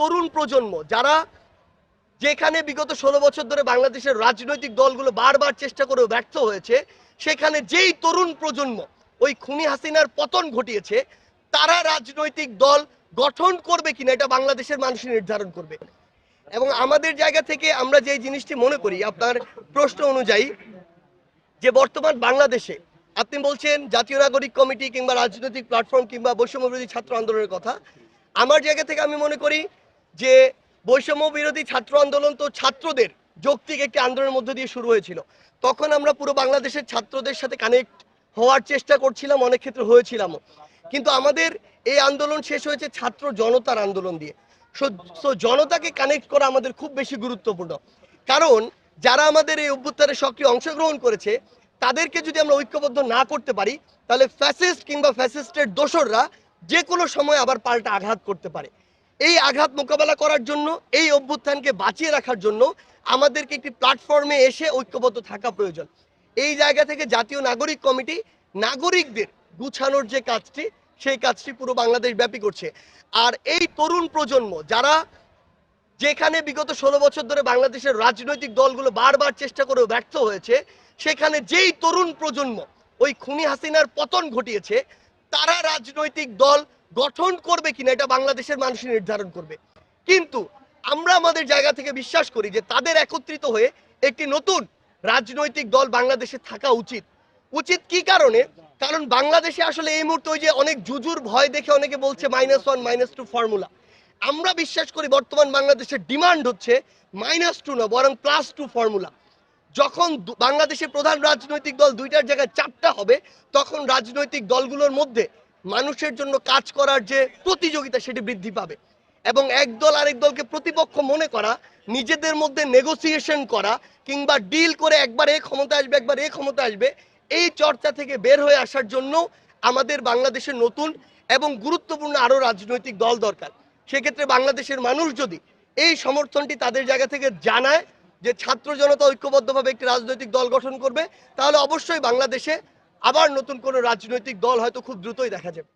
তরুণ প্রজন্ম, যারা যেখানে বিগত ষোলো বছর ধরে বাংলাদেশের রাজনৈতিক দলগুলো বারবার চেষ্টা করেও ব্যর্থ হয়েছে, সেখানে যেই তরুণ প্রজন্ম ওই খুনি হাসিনার পতন ঘটিয়েছে, তারা রাজনৈতিক দল গঠন করবে কিনা এটা বাংলাদেশের মানুষ নির্ধারণ করবে। এবং আমাদের জায়গা থেকে আমরা যে জিনিসটি মনে করি, আপনার প্রশ্ন অনুযায়ী যে বর্তমান বাংলাদেশে আপনি বলছেন জাতীয় নাগরিক কমিটি কিংবা রাজনৈতিক প্ল্যাটফর্ম কিংবা বৈষম্য বিরোধী ছাত্র আন্দোলনের কথা, আমার জায়গা থেকে আমি মনে করি যে বৈষম্য বিরোধী ছাত্র আন্দোলন তো ছাত্রদের যৌক্তিক একটি আন্দোলনের মধ্য দিয়ে শুরু হয়েছিল। তখন আমরা পুরো বাংলাদেশের ছাত্রদের সাথে কানেক্ট হওয়ার চেষ্টা করছিলাম, অনেক ক্ষেত্রে হয়েছিলামও। কিন্তু আমাদের এই আন্দোলন শেষ হয়েছে ছাত্র জনতার আন্দোলন দিয়ে। সো জনতাকে কানেক্ট করা আমাদের খুব বেশি গুরুত্বপূর্ণ। কারণ যারা আমাদের এই অভ্যুত্থানে সক্রিয় অংশগ্রহণ করেছে, তাদেরকে যদি আমরা ঐক্যবদ্ধ না করতে পারি, তাহলে ফ্যাসিস্ট কিংবা ফ্যাসিস্টের দোসররা যে কোনো সময় আবার পাল্টা আঘাত করতে পারে। এই আঘাত মোকাবেলা করার জন্য, এই অভ্যুত্থানকে বাঁচিয়ে রাখার জন্য আমাদেরকে একটি প্ল্যাটফর্মে এসে ঐক্যবদ্ধ থাকা প্রয়োজন। এই জায়গা থেকে জাতীয় নাগরিক কমিটি নাগরিকদের গুছানোর যে কাজটি, সেই কাজটি পুরো বাংলাদেশ ব্যাপী করছে। আর এই তরুণ প্রজন্ম, যারা যেখানে বিগত ষোলো বছর ধরে বাংলাদেশের রাজনৈতিক দলগুলো বারবার চেষ্টা করেও ব্যর্থ হয়েছে, সেখানে যেই তরুণ প্রজন্ম ওই খুনি হাসিনার পতন ঘটিয়েছে, তারা রাজনৈতিক দল গঠন করবে কিনা এটা বাংলাদেশের মানুষ নির্ধারণ করবে। কিন্তু আমরা আমাদের জায়গা থেকে বিশ্বাস করি যে তাদের একত্রিত হয়ে একটি নতুন রাজনৈতিক দল বাংলাদেশে থাকা উচিত। উচিত কি কারণে? কারণ বাংলাদেশে আসলে এই মুহূর্তে ওই যে অনেক জুজুর ভয় দেখে অনেকে বলছে minus one minus two formula আমরা বিশ্বাস করি বর্তমান বাংলাদেশের ডিমান্ড হচ্ছে মাইনাস টু না, বরং প্লাস টু ফর্মুলা যখন বাংলাদেশের প্রধান রাজনৈতিক দল দুইটার জায়গায় চারটা হবে, তখন রাজনৈতিক দলগুলোর মধ্যে মানুষের জন্য কাজ করার যে প্রতিযোগিতা সেটি বৃদ্ধি পাবে। এবং এক দল আরেক দলকে প্রতিপক্ষ মনে করা, নিজেদের মধ্যে নেগোসিয়েশন করা, কিংবা ডিল করে একবার এ ক্ষমতা আসবে, একবার এ ক্ষমতা আসবে, এই চর্চা থেকে বের হয়ে আসার জন্য আমাদের বাংলাদেশের নতুন এবং গুরুত্বপূর্ণ আরও রাজনৈতিক দল দরকার। সেক্ষেত্রে বাংলাদেশের মানুষ যদি এই সমর্থনটি তাদের জায়গা থেকে জানায় যে ছাত্র জনতা ঐক্যবদ্ধভাবে একটি রাজনৈতিক দল গঠন করবে, তাহলে অবশ্যই বাংলাদেশে আবার নতুন কোনো রাজনৈতিক দল হয়তো খুব দ্রুতই দেখা যাবে।